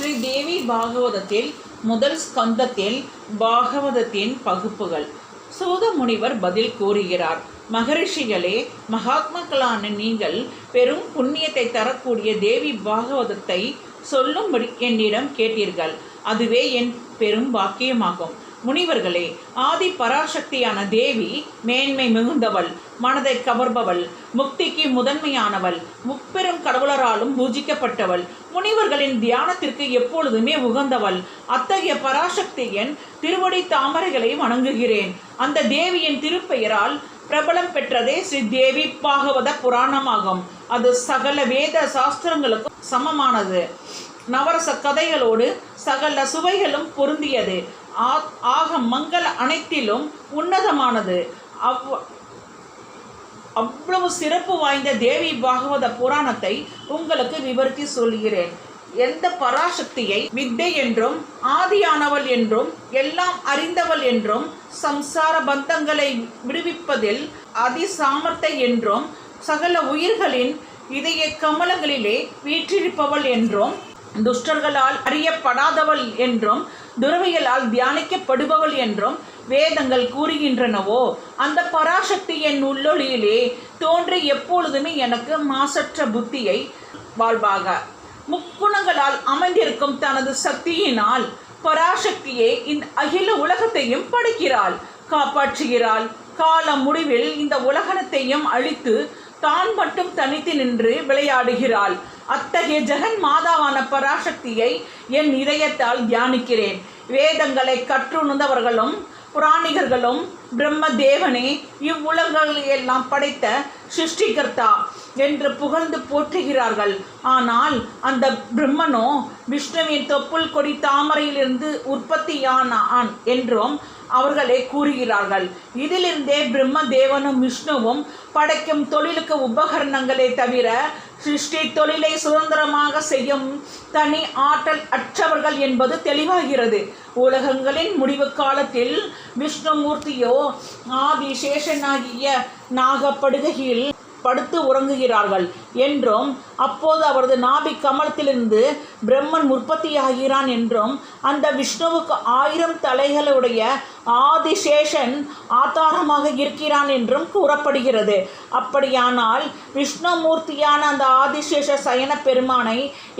ஸ்ரீ தேவி பாகவதத்தில் முதல் ஸ்கந்தத்தில் பாகவதத்தின் பகுப்புகள். சூத முனிவர் பதில் கூறுகிறார் மகரிஷிகளே மகாத்மாக்களான நீங்கள் பெரும் புண்ணியத்தை தரக்கூடிய தேவி பாகவதத்தை சொல்லும்படி என்னிடம் கேட்டீர்கள். அதுவே என் பெரும் பாக்கியமாகும். முனிவர்களே ஆதி பராசக்தியான தேவி மேன்மை மிகுந்தவள் மனதை கவர்பவள் முக்திக்கு முதன்மையானவள் முப்பெரும் கடவுளராலும் பூஜிக்கப்பட்டவள் முனிவர்களின் தியானத்திற்கு எப்பொழுதுமே உகந்தவள். அத்தகைய பராசக்தியின் திருவடி தாமரைகளை வணங்குகிறேன். அந்த தேவியின் திருப்பெயரால் பிரபலம் பெற்றதே ஸ்ரீ தேவி பாகவத புராணமாகும். அது சகல வேத சாஸ்திரங்களுக்கும் சமமானது. நவரச கதைகளோடு சகல சுவைகளும் பொருந்தியது. ஆக மங்கள் அனைத்திலும் உன்னதமானது. அவ் அவ்வளவு சிறப்பு வாய்ந்த தேவி பாகவத புராணத்தை உங்களுக்கு விவரித்து சொல்கிறேன். எந்த பராசக்தியை வித்தை என்றும் ஆதியானவள் என்றும் எல்லாம் அறிந்தவள் என்றும் சம்சார பந்தங்களை விடுவிப்பதில் அதிசாமர்த்தை என்றும் சகல உயிர்களின் இதய கமலங்களிலே வீற்றிருப்பவள் என்றும் துஷ்டர்களால் அறியப்படாதவள் என்றும் துறவிகளால் தியானிக்கப்படுபவள் என்றும் வேதங்கள் கூறுகின்றனவோ? அந்த பராசக்தி என் உள்ளொளியிலே தோன்றி எப்பொழுதுமே எனக்கு மாசற்ற புத்தியை வாழ்வாக. முக்குணங்களால் அமைந்திருக்கும் தனது சக்தியினால் பராசக்தியே இந்த அகில உலகத்தையும் படைக்கிறாள். காப்பாற்றுகிறாள். கால முடிவில் இந்த உலகத்தையும் அழித்து தான் மட்டும் தனித்து நின்று விளையாடுகிறாள். அத்தகைய ஜெகன் மாதாவான பராசக்தியை என் இதயத்தால் தியானிக்கிறேன். வேதங்களை கற்றுணர்ந்தவர்களும் புராணிகர்களும் பிரம்ம தேவனே இவ்வுலகங்களை எல்லாம் படைத்த சிருஷ்டிகர்த்தா. என்று புகழ்ந்து போற்றுகிறார்கள். ஆனால் அந்த பிரம்மனோ விஷ்ணுவின் தொப்புள் கொடி தாமரையிலிருந்து உற்பத்தியான ஆண் என்றும் அவர்களே கூறுகிறார்கள். இதிலிருந்தே பிரம்ம தேவனும் விஷ்ணுவும் படைக்கும் தொழிலுக்கு உபகரணங்களே தவிர சிருஷ்டி தொழிலை சுதந்திரமாக செய்யும் தனி ஆற்றல் அற்றவர்கள் என்பது தெளிவாகிறது. உலகங்களின் முடிவு காலத்தில் விஷ்ணுமூர்த்தியோ ஆதிசேஷனாகிய நாகப்படுகையில் படுத்து உறங்குகிறார்கள் என்றும் அப்போது அவரது நாபி கமலத்திலிருந்து பிரம்மன் உற்பத்தியாகிறான் என்றும் அந்த விஷ்ணுவுக்கு ஆயிரம் தலைகளுடைய ஆதிசேஷன் ஆதாரமாக இருக்கிறான் என்றும் கூறப்படுகிறது. அப்படியானால் விஷ்ணுமூர்த்தியான அந்த ஆதிசேஷ சயன பெருமானை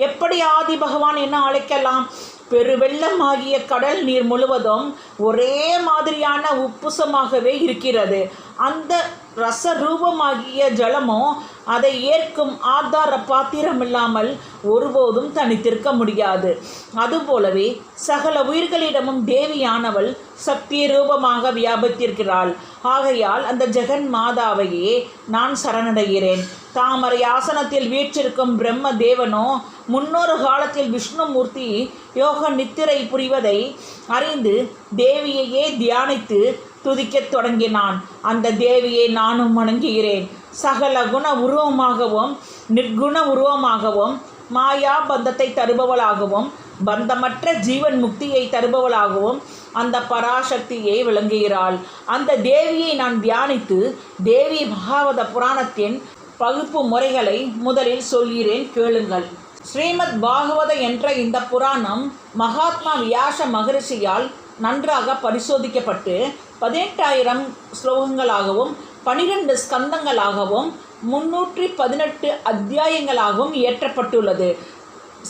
எப்படி ஆதி பகவான் என அழைக்கலாம்? பெருவெள்ளமாகிய கடல் நீர் முழுவதும் ஒரே மாதிரியான உப்புசமாகவே இருக்கிறது. அந்த ரச ரூபமாகிய ஜலமோ அதை ஏற்கும் ஆதார பாத்திரம் இல்லாமல் ஒருபோதும் தனித்திருக்க முடியாது. அதுபோலவே சகல உயிர்களிடமும் தேவியானவள் சக்தி ரூபமாக வியாபித்திருக்கிறாள். ஆகையால் அந்த ஜெகன் மாதாவையே நான் சரணடைகிறேன். தாமரை ஆசனத்தில் வீற்றிருக்கும் பிரம்ம தேவனோ முன்னொரு காலத்தில் விஷ்ணுமூர்த்தி யோக நித்திரை புரிவதை அறிந்து தேவியையே தியானித்து துதிக்கத் தொடங்கினான். அந்த தேவியை நானும் வணங்குகிறேன். சகல குண உருவமாகவும் நிர்குண உருவமாகவும் மாயா பந்தத்தை தருபவளாகவும் பந்தமற்ற ஜீவன் முக்தியை தருபவளாகவும் அந்த பராசக்தியை விளங்குகிறாள். அந்த தேவியை நான் தியானித்து தேவி மகாவத புராணத்தின் பகுப்பு முறைகளை முதலில் சொல்கிறேன் கேளுங்கள். ஸ்ரீமத் பாகவத என்ற இந்த புராணம் மகாத்மா வியாச மகரிஷியால் நன்றாக பரிசோதிக்கப்பட்டு பதினெட்டாயிரம் ஸ்லோகங்களாகவும் பனிரெண்டு ஸ்கந்தங்களாகவும் முன்னூற்றி பதினெட்டு அத்தியாயங்களாகவும் இயற்றப்பட்டுள்ளது.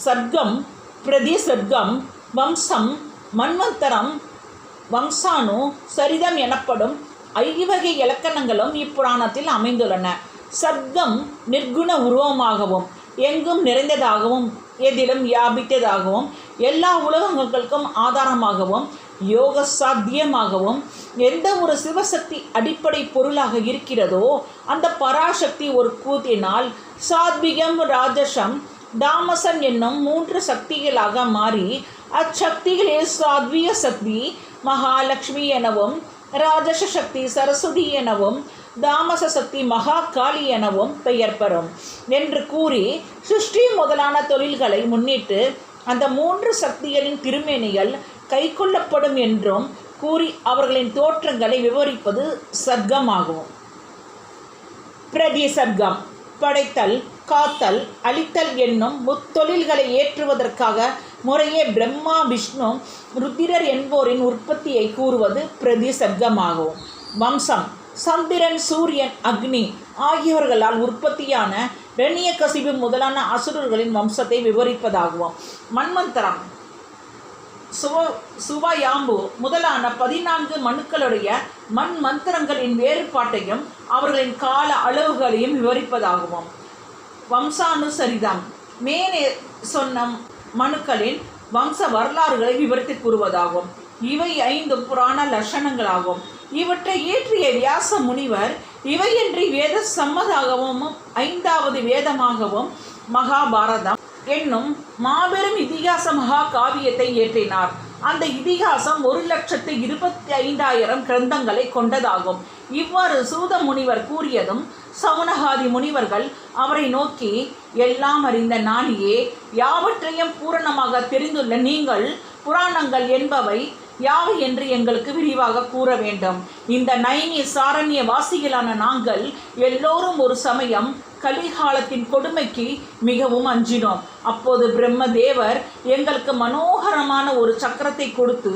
சர்க்கம் பிரதி சர்க்கம் வம்சம் மன்வந்தரம் வம்சானு சரிதம் எனப்படும் ஐவகை இலக்கணங்களும் இப்புராணத்தில் அமைந்துள்ளன. சர்க்கம் நிர்குண உருவமாகவும் எங்கும் நிறைந்ததாகவும் எதிலும் வியாபித்ததாகவும் எல்லா உலகங்களுக்கும் ஆதாரமாகவும் யோக சாத்தியமாகவும் எந்த ஒரு சிவசக்தி அடிப்படை பொருளாக இருக்கிறதோ அந்த பராசக்தி ஒரு கூத்தினால் சாத்விகம் ராஜசம் தாமசம் என்னும் மூன்று சக்திகளாக மாறி அச்சக்திகளே சாத்விய சக்தி மகாலட்சுமி எனவும் ராஜச சக்தி சரஸ்வதி எனவும் தாமச சக்தி மகா காளி எனவும் பெயர் பெறும் என்று கூறி சிருஷ்டி முதலான தொழில்களை முன்னிட்டு அந்த மூன்று சக்திகளின் திருமேனிகள் கைக்கொள்ளப்படும் என்றும் கூறி அவர்களின் தோற்றங்களை விவரிப்பது சர்க்கமாகும். பிரதிசர்க்கம் படைத்தல் காத்தல் அழித்தல் என்னும் முத்தொழில்களை ஏற்றுவதற்காக முறையே பிரம்மா விஷ்ணு ருத்திரர் என்போரின் உற்பத்தியை கூறுவது பிரதி சர்க்கமாகும். வம்சம் சந்திரன் சூரியன் அக்னி ஆகியோர்களால் உற்பத்தியான வெண்ணிய கசிவு முதலான அசுரர்களின் வம்சத்தை விவரிப்பதாகவும் மன்மந்தரம் சுவ சுவயாம்பு முதலான பதினான்கு மனுக்களுடைய மண் மந்திரங்களின் வேறுபாட்டையும் அவர்களின் கால அளவுகளையும் விவரிப்பதாகவும் வம்சானுசரிதம். மேலே சொன்ன மனுக்களின் வம்ச வரலாறுகளை விவரித்து கூறுவதாகும். இவை ஐந்து புராண லட்சணங்களாகும். இவற்றை இயற்றிய வியாச முனிவர் இவையன்றி வேத சம்மதாகவும் ஐந்தாவது வேதமாகவும் மகாபாரதம் என்னும் மாபெரும் இதிகாச மகா காவியத்தை இயற்றினார். அந்த இதிகாசம் ஒரு லட்சத்து இருபத்தி ஐந்தாயிரம் கிரந்தங்களை கொண்டதாகும். இவ்வாறு சூத முனிவர் கூறியதும் சவுனகாதி முனிவர்கள் அவரை நோக்கி எல்லாம் அறிந்த நானியே யாவற்றையும் பூரணமாக தெரிந்துள்ள நீங்கள் புராணங்கள் என்பவை யாவை என்று எங்களுக்கு விரிவாக கூற வேண்டும். இந்த நைனி சாரண்ய வாசிகளான நாங்கள் எல்லோரும் ஒரு சமயம் கலிகாலத்தின் கொடுமைக்கு மிகவும் அஞ்சினோம். அப்போது பிரம்மதேவர் எங்களுக்கு மனோகரமான ஒரு சக்கரத்தை கொடுத்து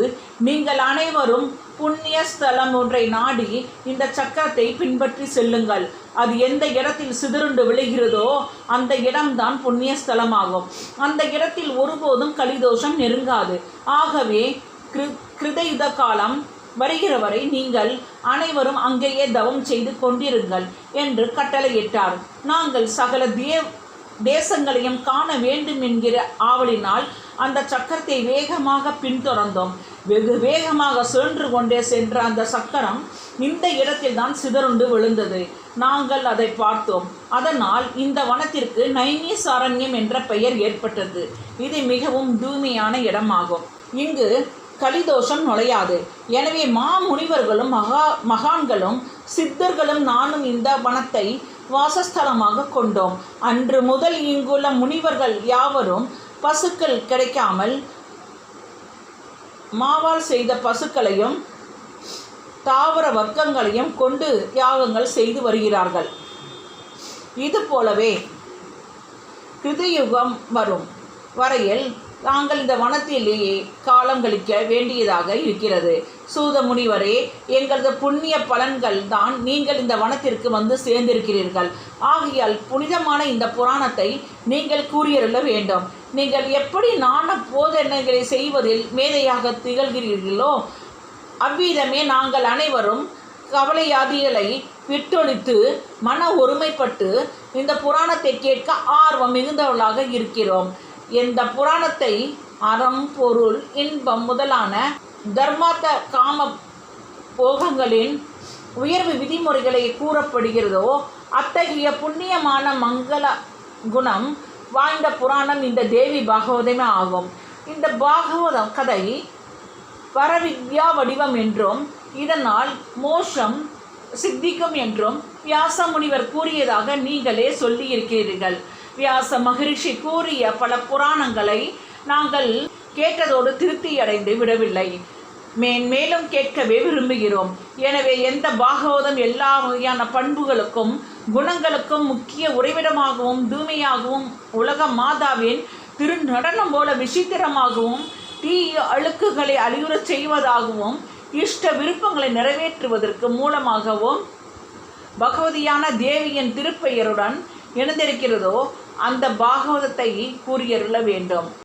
நீங்கள் அனைவரும் புண்ணிய ஸ்தலம் ஒன்றை நாடி இந்த சக்கரத்தை பின்பற்றி செல்லுங்கள். அது எந்த இடத்தில் சிதறுண்டு விழுகிறதோ அந்த இடம்தான் புண்ணிய ஸ்தலமாகும். அந்த இடத்தில் ஒருபோதும் கலிதோஷம் நெருங்காது. ஆகவே கிரு கிருதயுத காலம் வருகிற வரை நீங்கள் அனைவரும் அங்கேயே தவம் செய்து கொண்டிருங்கள் என்று கட்டளையிட்டார். நாங்கள் சகல தே தேசங்களையும் காண வேண்டும் என்கிற ஆவலினால் அந்த சக்கரத்தை வேகமாக பின்தொடர்ந்தோம். வெகு வேகமாக சுழன்று கொண்டே சென்ற அந்த சக்கரம் இந்த இடத்தில் தான் சிதறுண்டு விழுந்தது. நாங்கள் அதை பார்த்தோம். அதனால் இந்த வனத்திற்கு நைனீசாரண்யம் என்ற பெயர் ஏற்பட்டது. இது மிகவும் தூய்மையான இடமாகும். இங்கு கலிதோஷம் நுழையாது. எனவே மா முனிவர்களும் மகா மகான்களும் சித்தர்களும் நானும் இந்த வனத்தை வாசஸ்தலமாக கொண்டோம். அன்று முதல் இங்குள்ள முனிவர்கள் யாவரும் பசுக்கள் கிடைக்காமல் மாவால் செய்த பசுக்களையும் தாவர வர்க்கங்களையும் கொண்டு யாகங்கள் செய்து வருகிறார்கள். இது போலவே கிருதயுகம் வரும் வரையில் நாங்கள் இந்த வனத்திலேயே காலம் கழிக்க வேண்டியதாக இருக்கிறது. சூத முனிவரே எங்களது புண்ணிய பலன்கள் தான் நீங்கள் இந்த வனத்திற்கு வந்து சேர்ந்திருக்கிறீர்கள். ஆகையால் புனிதமான இந்த புராணத்தை நீங்கள் கூறியருள வேண்டும். நீங்கள் எப்படி நான போதனைகளை செய்வதில் மேதையாக திகழ்கிறீர்களோ அவ்விதமே நாங்கள் அனைவரும் கவலையாதிகளை விட்டொழித்து மன ஒருமைப்பட்டு இந்த புராணத்தை கேட்க ஆர்வம் மிகுந்தவர்களாக இருக்கிறோம். இந்த புராணத்தை அறம் பொருள் இன்பம் முதலான தர்மாத்த காம போகங்களின் உயர்வு விதிமுறைகளை கூறப்படுகிறதோ அத்தகைய புண்ணியமான மங்கள குணம் வாய்ந்த புராணம் இந்த தேவி பாகவதமே ஆகும். இந்த பாகவதம் கதை பரவித்யா வடிவம் என்றும் இதனால் மோஷம் சித்திக்கும் என்றும் வியாச முனிவர் கூறியதாக நீங்களே சொல்லியிருக்கிறீர்கள். வியாச மகரிஷி கூறிய பல புராணங்களை நாங்கள் கேட்டதோடு திருப்தி அடைந்து விடவில்லை மேன்மேலும் கேட்கவே விரும்புகிறோம். எனவே எந்த பாகவதம் எல்லா வகையான பண்புகளுக்கும் குணங்களுக்கும் முக்கிய உறைவிடமாகவும் தூய்மையாகவும் உலக மாதாவின் திரு நடனம் போல விசித்திரமாகவும் தீய அழுக்குகளை அழியுறச் செய்வதாகவும் இஷ்ட விருப்பங்களை நிறைவேற்றுவதற்கு மூலமாகவும் பகவதியான தேவியின் திருப்பெயருடன் இணைந்திருக்கிறதோ அந்த பாகவதத்தை கூறியருள வேண்டும்.